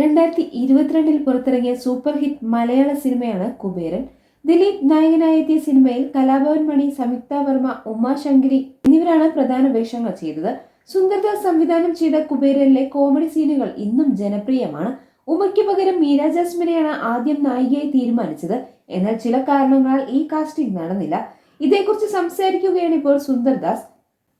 രണ്ടായിരത്തി ഇരുപത്തിരണ്ടിൽ പുറത്തിറങ്ങിയ സൂപ്പർ ഹിറ്റ് മലയാള സിനിമയാണ് കുബേരൻ. ദിലീപ് നായകനായെത്തിയ സിനിമയിൽ കലാഭവൻ മണി സംയുക്ത വർമ്മ ഉമാശങ്കരി എന്നിവരാണ് പ്രധാന വേഷങ്ങൾ ചെയ്തത്. സുന്ദർദാസ് സംവിധാനം ചെയ്ത കുബേരനിലെ കോമഡി സീനുകൾ ഇന്നും ജനപ്രിയമാണ്. ഉമയ്ക്ക് പകരം മീര ജാസ്മിനെയാണ് ആദ്യം നായികയായി തീരുമാനിച്ചത്. എന്നാൽ ചില കാരണങ്ങളാൽ ഈ കാസ്റ്റിംഗ് നടന്നില്ല. ഇതേക്കുറിച്ച് സംസാരിക്കുകയാണ് ഇപ്പോൾ സുന്ദർദാസ്.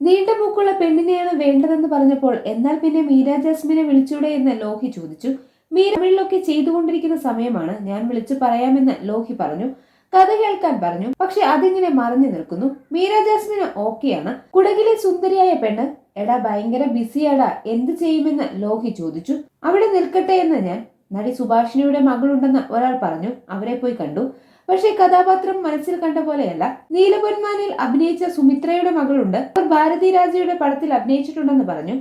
നീണ്ട മൂക്കുള്ള പെണ്ണിനെയാണ് വേണ്ടതെന്ന് പറഞ്ഞപ്പോൾ എന്നാൽ പിന്നെ മീര ജാസ്മിനെ വിളിച്ചൂടെ എന്ന് ലോഹി ചോദിച്ചു. മീര തമിഴിലൊക്കെ ചെയ്തുകൊണ്ടിരിക്കുന്ന സമയമാണ് ഞാൻ വിളിച്ചു പറയാമെന്ന് ലോഹി പറഞ്ഞു. കഥ കേൾക്കാൻ പറഞ്ഞു. പക്ഷെ അതിങ്ങനെ മറിഞ്ഞു നിൽക്കുന്നു. മീര ജാസ്മിന് ഓക്കെയാണ്. കുടകിലെ സുന്ദരിയായ പെണ്ണ് എടാ ഭയങ്കര ബിസിയാടാ. എന്ത് ചെയ്യുമെന്ന് ലോഹി ചോദിച്ചു. അവിടെ നിൽക്കട്ടെ എന്ന് ഞാൻ. നടി സുഭാഷിണിയുടെ മകളുണ്ടെന്ന് ഒരാൾ പറഞ്ഞു. അവരെ പോയി കണ്ടു. പക്ഷേ കഥാപാത്രം മനസ്സിൽ കണ്ട പോലെയല്ല. നീലപൊന്മാനിൽ അഭിനയിച്ച സുമിത്രയുടെ മകളുണ്ട്. അവർ ഭാരതി രാജയുടെ പടത്തിൽ അഭിനയിച്ചിട്ടുണ്ടെന്ന് പറഞ്ഞു.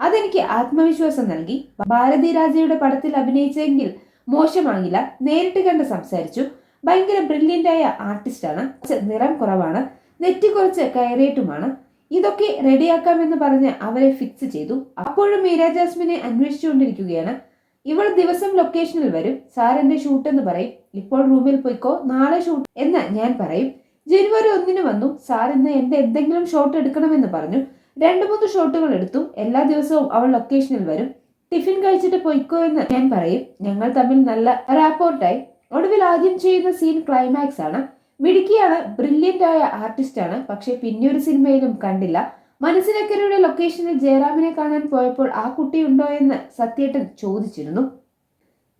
അതെനിക്ക് ആത്മവിശ്വാസം നൽകി. ഭാരതി രാജയുടെ പടത്തിൽ അഭിനയിച്ചെങ്കിൽ മോശമാകില്ല. നേരിട്ട് കണ്ട് സംസാരിച്ചു. ഭയങ്കര ബ്രില്യന്റ് ആയ ആർട്ടിസ്റ്റാണ് നിറം കുറവാണ്. നെറ്റി കുറച്ച് കയറിയിട്ടുമാണ്. ഇതൊക്കെ റെഡിയാക്കാമെന്ന് പറഞ്ഞ് അവരെ ഫിക്സ് ചെയ്തു. അപ്പോഴും മീര ജാസ്മിനെ അന്വേഷിച്ചുകൊണ്ടിരിക്കുകയാണ്. ഇവൾ ദിവസം ലൊക്കേഷനിൽ വരും. സാർ എന്റെ ഷൂട്ട് എന്ന് പറയും. ഇപ്പോൾ റൂമിൽ പോയിക്കോ? നാളെ ഷൂട്ട് എന്ന് ഞാൻ പറയും. ജനുവരി ഒന്നിന് വന്നു. സാർ ഇന്ന് എന്റെ എന്തെങ്കിലും ഷോട്ട് എടുക്കണമെന്ന് പറഞ്ഞു. രണ്ടു മൂന്ന് ഷോട്ടുകൾ എടുത്തു. എല്ലാ ദിവസവും അവൾ ലൊക്കേഷനിൽ വരും. ടിഫിൻ കഴിച്ചിട്ട് പോയിക്കോ എന്ന് ഞാൻ പറയും. ഞങ്ങൾ തമ്മിൽ നല്ല റാപ്പോർട്ടായി ഒടുവിൽ ആദ്യം ചെയ്യുന്ന സീൻ ക്ലൈമാക്സ് ആണ്. മിടുക്കിയാണ് ബ്രില്യന്റ് ആയ ആർട്ടിസ്റ്റ് ആണ്. പക്ഷെ പിന്നെ ഒരു സിനിമയിലും കണ്ടില്ല. മനസ്സിനക്കരയുടെ ലൊക്കേഷനിൽ ജയറാമിനെ കാണാൻ പോയപ്പോൾ ആ കുട്ടി ഉണ്ടോ എന്ന് സത്യേട്ടൻ ചോദിച്ചിരുന്നു.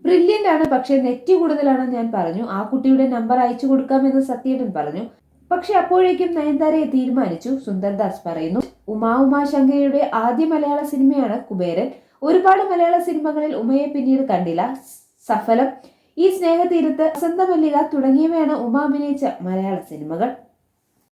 ബ്രില്യന്റ് ആണ് പക്ഷെ നെറ്റ് കൂടുതലാണ് ഞാൻ പറഞ്ഞു. ആ കുട്ടിയുടെ നമ്പർ അയച്ചു കൊടുക്കാമെന്ന് സത്യേട്ടൻ പറഞ്ഞു. പക്ഷെ അപ്പോഴേക്കും നയൻതാരയെ തീരുമാനിച്ചു. സുന്ദർദാസ് പറയുന്നു ഉമാ ഉമാ ശങ്കയുടെ ആദ്യ മലയാള സിനിമയാണ് കുബേരൻ. ഒരുപാട് മലയാള സിനിമകളിൽ ഉമയെ പിന്നീട് കണ്ടില്ല. സഫലം ഈ സ്നേഹതീരത്ത് വസന്തമല്ലിക തുടങ്ങിയവയാണ് ഉമ അഭിനയിച്ച മലയാള സിനിമകൾ.